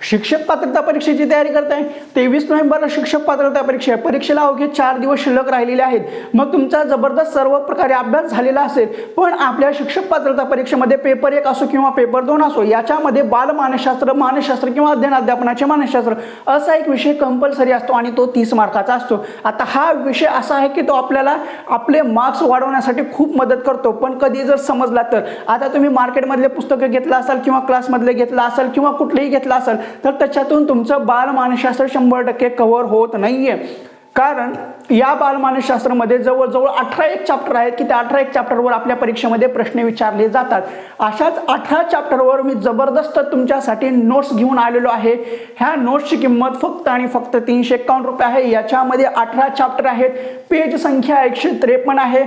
शिक्षक पात्रता परीक्षेची तयारी करताय. तेवीस नोव्हेंबरला शिक्षक पात्रता परीक्षा आहे. परीक्षेला अवघे चार दिवस शिल्लक राहिलेले आहेत. मग तुमचा जबरदस्त सर्व प्रकारे अभ्यास झालेला असेल पण आपल्या शिक्षक पात्रता परीक्षेमध्ये पेपर एक असो किंवा पेपर दोन असो याच्यामध्ये बाल मानसशास्त्र मानसशास्त्र किंवा अध्ययन अध्यापनाचे मानसशास्त्र असा एक विषय कंपल्सरी असतो आणि तो तीस मार्काचा असतो. आता हा विषय असा आहे की तो आपल्याला आपले मार्क्स वाढवण्यासाठी खूप मदत करतो. पण कधी जर समजला तर आता तुम्ही मार्केटमधले पुस्तकं घेतलं असाल किंवा क्लासमधले घेतलं असाल किंवा कुठलेही घेतलं असाल तर त्याच्यातून तुमचं बालमानसशास्त्र शंभर टक्के कव्हर होत नाहीये. कारण या बालमानसशास्त्रामध्ये जवळजवळ अठरा एक चॅप्टर आहेत की त्या अठरा एक चॅप्टरवर आपल्या परीक्षेमध्ये प्रश्न विचारले जातात. अशाच अठरा चॅप्टरवर मी जबरदस्त तुमच्यासाठी नोट्स घेऊन आलेलो आहे. ह्या नोट्सची किंमत फक्त आणि फक्त तीनशे एकावन्न रुपये आहे. याच्यामध्ये अठरा चॅप्टर आहेत. पेज संख्या एकशे त्रेपन्न आहे.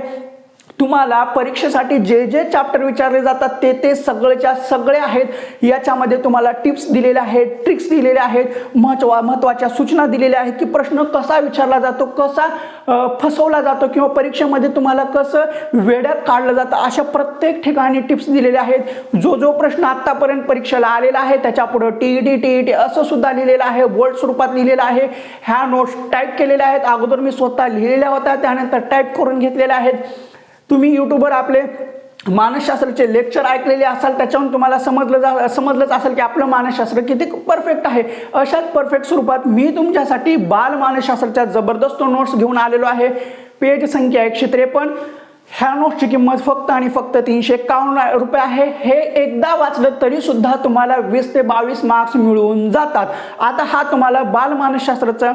तुम्हाला परीक्षेसाठी जे जे चॅप्टर विचारले जातात ते ते सगळेच्या सगळे आहेत. याच्यामध्ये तुम्हाला टिप्स दिलेल्या आहेत ट्रिक्स दिलेल्या आहेत महत्वा महत्त्वाच्या सूचना दिलेल्या आहेत की प्रश्न कसा विचारला जातो कसा फसवला जातो किंवा परीक्षेमध्ये तुम्हाला कसं वेड्यात काढलं जातं अशा प्रत्येक ठिकाणी टिप्स दिलेल्या आहेत. जो जो प्रश्न आत्तापर्यंत परीक्षेला आलेला आहे त्याच्यापुढं T E T T E T असं सुद्धा लिहिलेलं आहे बोल्ड स्वरूपात लिहिलेलं आहे. ह्या नोट्स टाईप केलेल्या आहेत. अगोदर मी स्वतः लिहिलेल्या होत्या त्यानंतर टाईप करून घेतलेल्या आहेत. तुम्ही यूट्यूबवर आपले मानसशास्त्राचे लेक्चर ऐकलेले असाल त्याच्यावरून तुम्हाला समजलं जा समजलंच असेल की आपलं मानसशास्त्र किती परफेक्ट आहे. अशाच परफेक्ट स्वरूपात मी तुमच्यासाठी बाल मानसशास्त्राच्या जबरदस्त नोट्स घेऊन आलेलो आहे. पेज संख्या एकशे त्रेपन्न ह्या नोट्सची किंमत फक्त आणि फक्त तीनशे एकावन्न रुपये आहे. हे एकदा वाचलं तरी सुद्धा तुम्हाला वीस ते बावीस मार्क्स मिळून जातात. आता हा तुम्हाला बाल मानसशास्त्राचा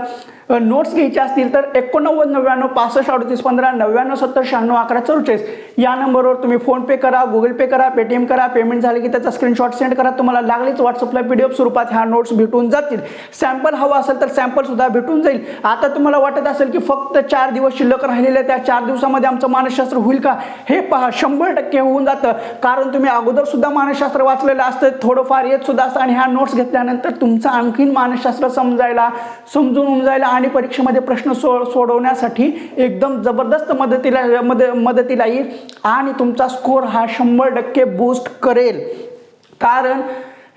नोट्स घ्यायचे असतील तर एकोणनव्वद नव्याण्णव पासष्ट अडतीस पंधरा नव्याण्णव सत्तर शहाण्णव अकरा चौचाळीस या नंबरवर तुम्ही फोनपे करा गुगल पे करा पेटीएम करा. पेमेंट झाले की त्याचा स्क्रीनशॉट सेंड करा. तुम्हाला लागलीच व्हॉट्सअपला पी डी एफ स्वरूपात ह्या नोट्स भेटून जातील. सॅम्पल हवा असेल तर सॅम्पलसुद्धा भेटून जाईल. आता तुम्हाला वाटत असेल की फक्त चार दिवस शिल्लक राहिलेले त्या चार दिवसामध्ये आमचं मानसशास्त्र होईल का? हे पहा शंभर टक्के होऊन जातं. कारण तुम्ही अगोदर सुद्धा मानसशास्त्र वाचलेलं असतं थोडंफार येत सुद्धा असतं आणि ह्या नोट्स घेतल्यानंतर तुमचं आणखीन मानसशास्त्र समजायला समजून उमजायला आणि परीक्षेमध्ये प्रश्न सो सोडवण्यासाठी एकदम जबरदस्त मदतीला मद मदतीला येईल आणि तुमचा स्कोर हा शंभर टक्के बूस्ट करेल. कारण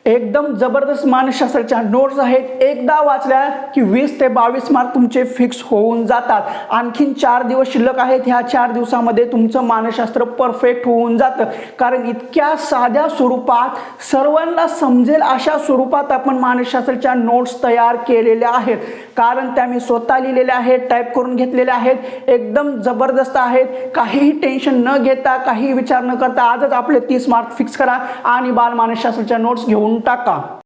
एकदम जबरदस्त मानसशास्त्राच्या नोट्स आहेत. एकदा वाचल्या की वीस ते बावीस मार्क तुमचे फिक्स होऊन जातात. आणखीन चार दिवस शिल्लक आहेत. ह्या चार दिवसामध्ये तुमचं मानसशास्त्र परफेक्ट होऊन जातं. कारण इतक्या साध्या स्वरूपात सर्वांना समजेल अशा स्वरूपात आपण मानसशास्त्राच्या नोट्स तयार केलेल्या आहेत. कारण त्या मी स्वतः लिहिलेल्या आहेत टाईप करून घेतलेल्या आहेत. एकदम जबरदस्त आहेत. काहीही टेन्शन न घेता काही विचार न करता आजच आपले तीस मार्क फिक्स करा आणि बालमानसशास्त्राच्या नोट्स घेऊन टाका.